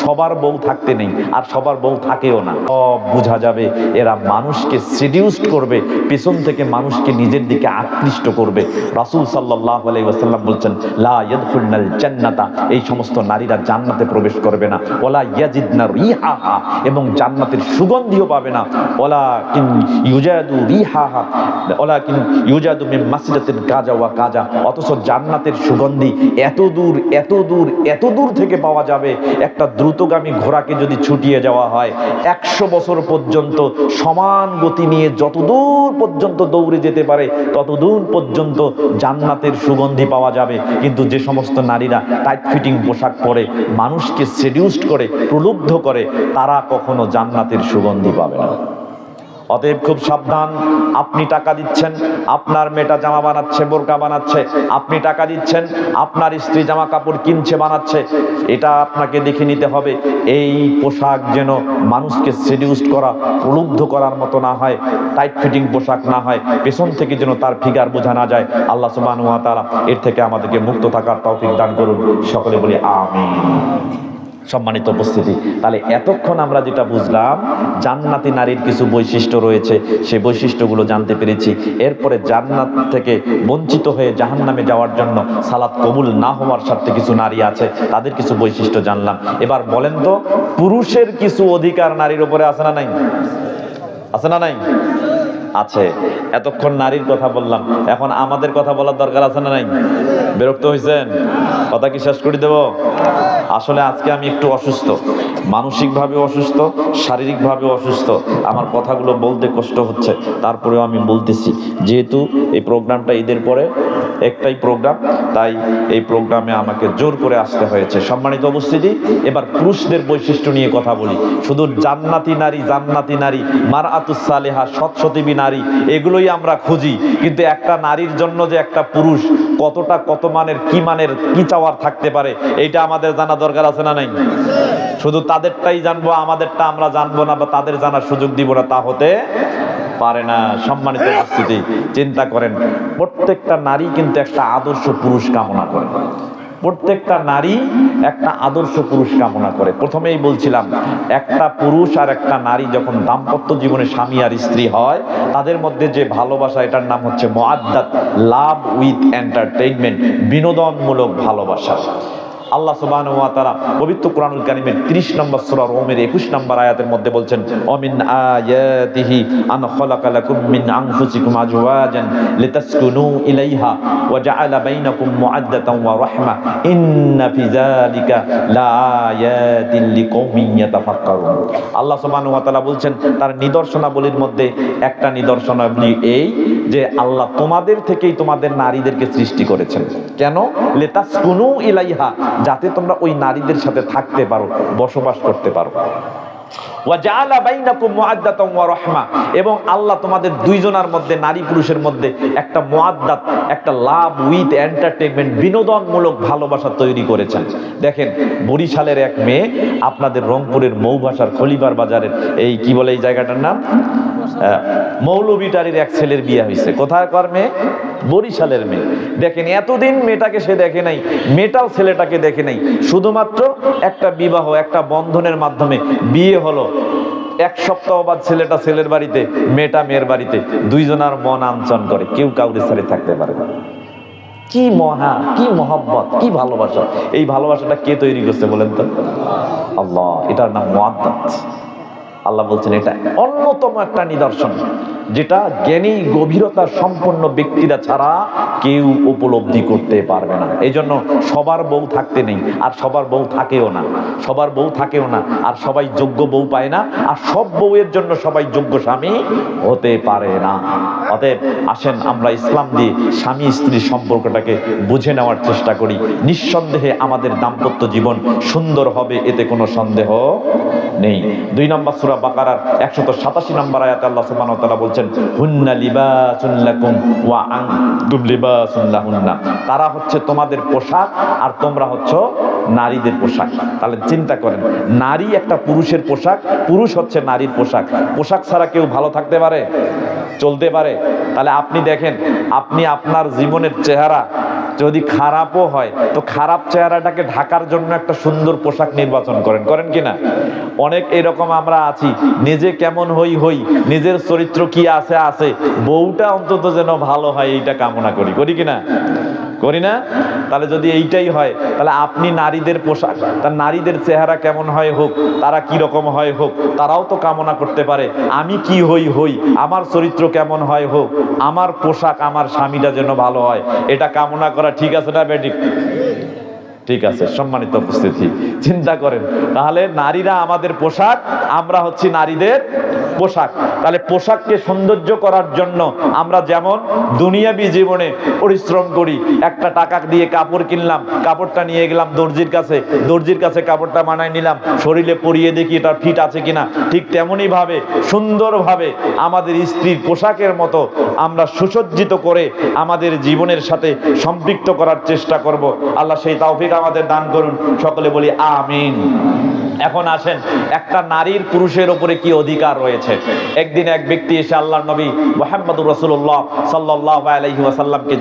সবার বউ থাকতে নেই, আর সবার বউ থাকেও না। সব বোঝা যাবে, এরা মানুষকে সিডিউসড করবে, পেছন থেকে মানুষকে নিজের দিকে আকৃষ্ট করবে। রাসূল সাল্লাল্লাহু আলাইহি ওয়াসাল্লাম বলছেন, লা ইয়াদখুলনাল জান্নাতা এই সমস্ত নারীরা জান্নাতে প্রবেশ করবে না। ওলা ইয়াজিদনা রিহাহা এবং জান্নাতের সুগন্ধিও পাবে না। ওলা কিন ইউজাদু রিহাহা ওলা কিন ইউজাদু মিন মাসিদাতিন কাজা ওয়া কাজা অথচ জান্নাতের সুগন্ধি এত দূর এত দূর এত দূর থেকে পাওয়া যাবে। একটা দ্রুতগামী ঘোড়াকে যদি ছুটিয়ে যাওয়া হয়, একশো বছর পর্যন্ত সমান গতি নিয়ে যতদূর পর্যন্ত দৌড়ে যেতে পারে, ততদূর পর্যন্ত জান্নাতের সুগন্ধি পাওয়া যাবে। কিন্তু যে সমস্ত নারীরা টাইট ফিটিং পোশাক পরে, মানুষকে সেডিউসড করে, প্রলুব্ধ করে, তারা কখনো জান্নাতের সুগন্ধি পাবে না। অতএব খুব সাবধান, আপনি টাকা দিচ্ছেন, আপনার মেয়েটা জামা বানাচ্ছে, বোরকা বানাচ্ছে, আপনি টাকা দিচ্ছেন, আপনার স্ত্রী জামা কাপড় কিনছে, বানাচ্ছে, এটা আপনাকে দেখে নিতে হবে, এই পোশাক যেন মানুষকে সেডিউসড করা, প্রলুব্ধ করার মতো না হয় টাইট ফিটিং পোশাক না হয়, পেছন থেকে যেন তার ফিগার বোঝা না যায়, আল্লাহ তাআলা এর থেকে আমাদেরকে মুক্ত থাকার তৌফিক দান করুন, সকলে বলি আমিন। সম্মানিত উপস্থিতি। তাহলে এতক্ষণ আমরা যেটা বুঝলাম, জান্নাতি নারীর কিছু বৈশিষ্ট্য রয়েছে, সেই বৈশিষ্ট্যগুলো জানতে পেরেছি। এরপরে জান্নাত থেকে বঞ্চিত হয়ে জাহান্নামে যাওয়ার জন্য সালাত কবুল না হওয়ার স্বার্থে কিছু নারী আছে, তাদের কিছু বৈশিষ্ট্য জানলাম। এবার বলেন তো, পুরুষের কিছু অধিকার নারীর উপরে আছে না নাই? আছে না নাই? আছে। এতক্ষণ নারীর কথা বললাম, এখন আমাদের কথা বলার দরকার আছে না নাই? বিরক্ত হয়েছেন কথা কি শেষ করে দেব? আসলে আজকে আমি একটু অসুস্থ। মানসিকভাবে অসুস্থ, শারীরিকভাবে অসুস্থ। আমার কথাগুলো বলতে কষ্ট হচ্ছে, তারপরেও আমি বলতেছি। যেহেতু এই প্রোগ্রামটা ঈদের পরে একটাই প্রোগ্রাম, তাই এই প্রোগ্রামে আমাকে জোর করে আসতে হয়েছে। সম্মানিত উপস্থিতি, এবার পুরুষদের বৈশিষ্ট্য নিয়ে কথা বলি। শুধু জান্নাতি নারী জান্নাতি নারী মার আতুসালেহা সৎসতীবী নারী, এগুলোই আমরা খুঁজি। কিন্তু একটা নারীর জন্য যে একটা পুরুষ কতটা কত মানের, কি মানের, কি চাওয়ার থাকতে পারে, এইটা আমাদের জানা দরকার আছে না নাই? শুধু তাদেরটাই জানব, আমাদেরটা আমরা জানব না বা তাদের জানার সুযোগ দিব না, তা হতে পারে না। সম্মানিত উপস্থিতি, চিন্তা করেন, প্রত্যেকটা নারী কিন্তু একটা আদর্শ পুরুষ কামনা করে। প্রত্যেকটা নারী একটা আদর্শ পুরুষ কামনা করে। প্রথমেই বলছিলাম, একটা পুরুষ আর একটা নারী যখন দাম্পত্য জীবনে স্বামী আর স্ত্রী হয়, তাদের মধ্যে যে ভালোবাসা, এটার নাম হচ্ছে মোয়াদ্দাত, লাভ উইথ এন্টারটেইনমেন্ট, বিনোদনমূলক ভালোবাসা। আল্লাহ ওয়া তাআলা পবিত্র কোরআনুল কারীমের 30 নম্বর সূরা রোমের 21 নম্বর আয়াতের মধ্যে বলছেন, অমিন আয়াতিহি আন খালাকা লাকুম মিন আনফুসিকুম আজওয়াজান লিতাসকুনু ইলাইহা ওয়া জাআলা বাইনাকুম মুআদ্দাতান ওয়া রাহমা ইন্না ফি যালিকা লাআয়াতিন লিকৌমিন ইয়াতাফাক্কারুন। আল্লাহ সুবহানাহু ওয়া তাআলা বলছেন, তার নিদর্শনাবলীর মধ্যে একটা নিদর্শনাবলী এই যে আল্লাহ তোমাদের থেকেই তোমাদের নারীদেরকে সৃষ্টি করেছেন। কেন? লেতাসকুনু ইলাইহা যাতে তোমরা ওই নারীদের সাথে থাকতে পারো বসবাস করতে পারো। এবং আল্লাহ তোমাদের দুইজনের মধ্যে, নারী পুরুষের মধ্যে একটা মুআদ্দাত, একটা লাভ উইথ এন্টারটেইনমেন্ট, বিনোদনমূলক ভালোবাসা তৈরি করেছেন। দেখেন, বরিশালের এক মেয়ে আপনাদের রংপুরের মৌভাষার খলিবার বাজারের এই কি বলে এই জায়গাটার নাম? মৌলবীটারির এক ছেলের বিয়ে হয়েছে। কোথায় কর মেয়ে? বরিশালের মেয়ে। দেখেন, এতদিন মেয়েটাকে সে দেখে নাই, মেয়েটাও ছেলেটাকে দেখে নাই। শুধুমাত্র একটা বিবাহ, একটা বন্ধনের মাধ্যমে বিয়ে হলো, এক সপ্তাহ বাদ ছেলেটা ছেলের বাড়িতে, মেয়েটা মেয়ের বাড়িতে, দুইজনার মন আঞ্চন করে, কেউ কাউরে ছেড়ে থাকতে পারে না। কি মহা, কি মহব্বত, কি ভালোবাসা। এই ভালোবাসাটা কে তৈরি করছে বলেন তো? আল্লাহ, এটার নাম মোয়াদ্দাত আল্লাহ বলছেন, এটা অন্যতম একটা নিদর্শন। যেটা জ্ঞানী গভীরতা সম্পন্ন ব্যক্তিরা ছাড়া কেউ উপলব্ধি করতে পারবে না। এই জন্য সবার বউ থাকতে নেই, আর সবার বউ থাকেও না। সবার বউ থাকেও না, আর সবাই যোগ্য বউ পায় না, আর সব বউয়ের জন্য সবাই যোগ্য স্বামী হতে পারে না। অতএব আসেন আমরা ইসলাম দিয়ে স্বামী স্ত্রীর সম্পর্কটাকে বুঝে নেওয়ার চেষ্টা করি। নিঃসন্দেহে আমাদের দাম্পত্য জীবন সুন্দর হবে, এতে কোনো সন্দেহ নেই। দুই নম্বর সূরা বাকারার 187 নম্বর আয়াতে আল্লাহ সুবহানাহু বলছেন, হুন্না লিবাসুন ওয়া তারা হচ্ছে তোমাদের পোশাক আর তোমরা হচ্ছে নারীদের পোশাক। তাহলে চিন্তা করেন, নারী একটা পুরুষের পোশাক, পুরুষ হচ্ছে নারীর পোশাক। পোশাক ছাড়া কেউ ভালো থাকতে পারে? চলতে পারে? তাহলে আপনি দেখেন, আপনি আপনার জীবনের চেহারা যদি খারাপও হয়, তো খারাপ চেহারাটাকে ঢাকার জন্য একটা সুন্দর পোশাক নির্বাচন করেন। করেন কিনা অনেক এরকম আমরা আছি, নিজে কেমন হই হই, নিজের চরিত্র কি আছে আছে, বউটা অন্তত যেন ভালো হয়, এইটা কামনা করি। করি কি না? করি না? তাহলে যদি এইটাই হয়, তাহলে আপনি নারীদের পোশাক, তার নারীদের চেহারা কেমন হয় হোক, তারা কি রকম হয় হোক, তারাও তো কামনা করতে পারে, আমি কি হই হই, আমার চরিত্র কেমন হয় হোক, আমার পোশাক আমার স্বামীটা যেন ভালো হয়, এটা কামনা করা ঠিক আছে না বেটি? ঠিক আছে, সম্মানিত উপস্থিতি। চিন্তা করেন। তাহলে নারীরা আমাদের পোশাক, আমরা হচ্ছি নারীদের পোশাক। তাহলে পোশাককে সৌন্দর্য করার জন্য আমরা যেমন দুনিয়াবি জীবনে পরিশ্রম করি, একটা টাকা দিয়ে কাপড় কিনলাম, কাপড়টা নিয়ে গেলাম দর্জির কাছে দর্জির কাছে কাপড়টা বানায় নিলাম, শরীরে পরিয়ে দেখি এটা ফিট আছে কিনা। ঠিক তেমনই ভাবে সুন্দরভাবে আমাদের স্ত্রীর পোশাকের মতো আমরা সুসজ্জিত করে আমাদের জীবনের সাথে সম্পৃক্ত করার চেষ্টা করব। আল্লাহ সেই তাওফিক আমাদের দান করুন। সকলে বলি আমিন। এখন আসেন, একটা নারীর পুরুষের উপরে কি অধিকার রয়েছে? একদিন এক ব্যক্তি এসে আল্লাহ নবী মোহাম্মদুর রসুল্লাহ সাল্লাহ আলহি ওয়াসাল্লামকে